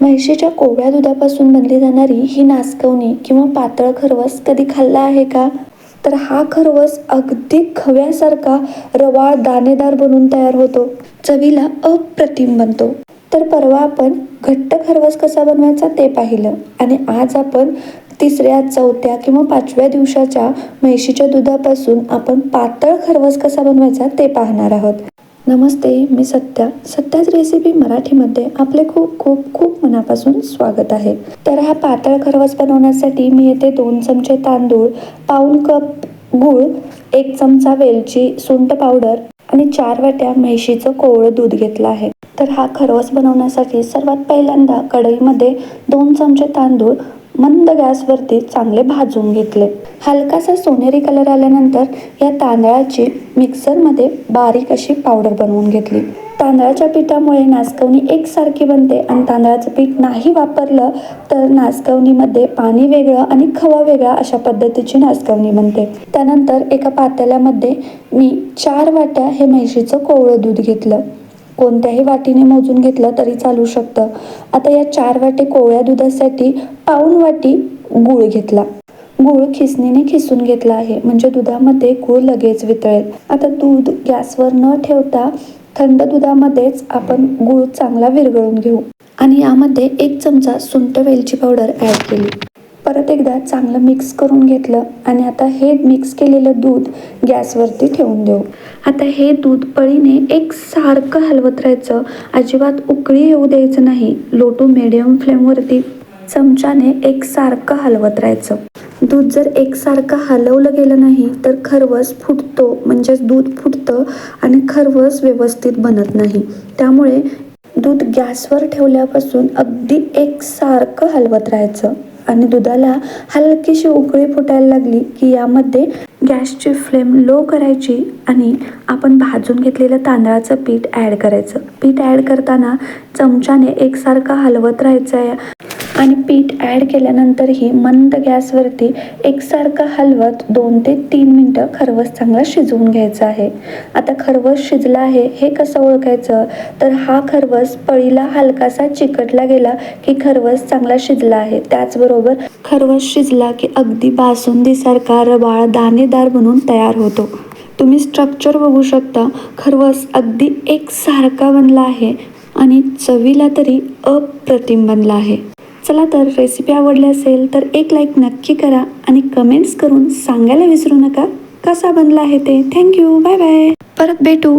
म्हैशीच्या कोवळ्या दुधापासून बनली जाणारी ही नासकवणी किंवा पातळ खरवस कधी खाल्ला आहे का? तर हा खरवस अगदी खव्यासारखा रवाळ दाणेदार बनून तयार होतो. चवीला अप्रतिम बनतो. तर परवा आपण घट्ट खरवस कसा बनवायचा ते पाहिलं आणि आज आपण तिसऱ्या चौथ्या किंवा पाचव्या दिवसाच्या म्हैशीच्या दुधापासून आपण पातळ खरवस कसा बनवायचा ते पाहणार आहोत. नमस्ते मी सत्या. सत्याच रेसिपी मराठीमध्ये आपले खूप खूप खूप मनापासून स्वागत आहे. तर हा पातळ खरवस बनवण्यासाठी मी येथे दोन चमचे तांदूळ पाऊन कप गूळ एक चमचा वेलची सुंट पावडर आणि चार वाट्या म्हैशीचं कोवळं दूध घेतलं आहे. तर हा खरवस बनवण्यासाठी सर्वात पहिल्यांदा कढईमध्ये दोन चमचे तांदूळ मंद गॅसवरती चांगले भाजून घेतले. हलकासा सोनेरी कलर आल्यानंतर या तांदळाची मिक्सरमध्ये बारीक अशी पावडर बनवून घेतली. तांदळाच्या पिठामुळे नाचकवणी एकसारखी बनते आणि तांदळाचं पीठ नाही वापरलं तर नाचकवणीमध्ये पाणी वेगळं आणि खवा वेगळा अशा पद्धतीची नाचकवणी बनते. त्यानंतर एका पातेल्यामध्ये मी चार वाट्या हे म्हैशीचं कोवळं दूध घेतलं. कोणत्याही वाटीने मोजून घेतलं तरी चालू शकतं. आता या चार वाटे कोवळ्या दुधासाठी पाऊण वाटी गूळ घेतला. गूळ खिसणीने खिसून घेतला आहे. म्हणजे दुधामध्ये गूळ लगेच वितळेल. आता दूध गॅसवर न ठेवता थंड दुधामध्येच आपण गूळ चांगला विरघळून घेऊ. आणि यामध्ये एक चमचा सुंट वेलची पावडर ॲड केली. परत एकदा चांगलं मिक्स करून घेतलं आणि आता हे मिक्स केलेलं दूध गॅसवरती ठेवून देऊ. आता हे दूध पळीने एक सारखं हलवत राहायचं. अजिबात उकळी येऊ द्यायचं नाही. लो टू मिडियम फ्लेमवरती चमच्याने एक सारखं हलवत राहायचं. दूध जर एकसारखं हलवलं गेलं नाही तर खरवस फुटतो. म्हणजेच दूध फुटतं आणि खरवस व्यवस्थित बनत नाही. त्यामुळे दूध गॅसवर ठेवल्यापासून अगदी एकसारखं हलवत राहायचं. आणि दुधाला हलकीशी उकळी फुटायला लागली की यामध्ये गॅसची फ्लेम लो करायची आणि आपण भाजून घेतलेलं तांदळाचं पीठ ॲड करायचं. पीठ ॲड करताना चमच्याने एकसारखं हलवत राहायचं आहे. आणि पीठ ॲड केल्यानंतरही मंद गॅसवरती एकसारखं हलवत दोन ते तीन मिनटं खरवस चांगला शिजवून घ्यायचा आहे. आता खरवस शिजला आहे हे कसं ओळखायचं? तर हा खरवस पळीला हलकासा चिकटला गेला की खरवस चांगला शिजला आहे. त्याचबरोबर खरवस शिजला की अगदी बासुंदीसारखा रवाळ दाणेदार बनून तयार होतो. तुम्ही स्ट्रक्चर बघू शकता खरवस अगदी एकसारखा बनला आहे आणि चवीला तरी अप्रतिम बनला आहे. चला तर रेसिपी आवडली असेल तर एक लाईक नक्की करा आणि कमेंट्स करून सांगायला विसरू नका. कसा बनला आहे ते? थँक्यू बाय बाय परत भेटू.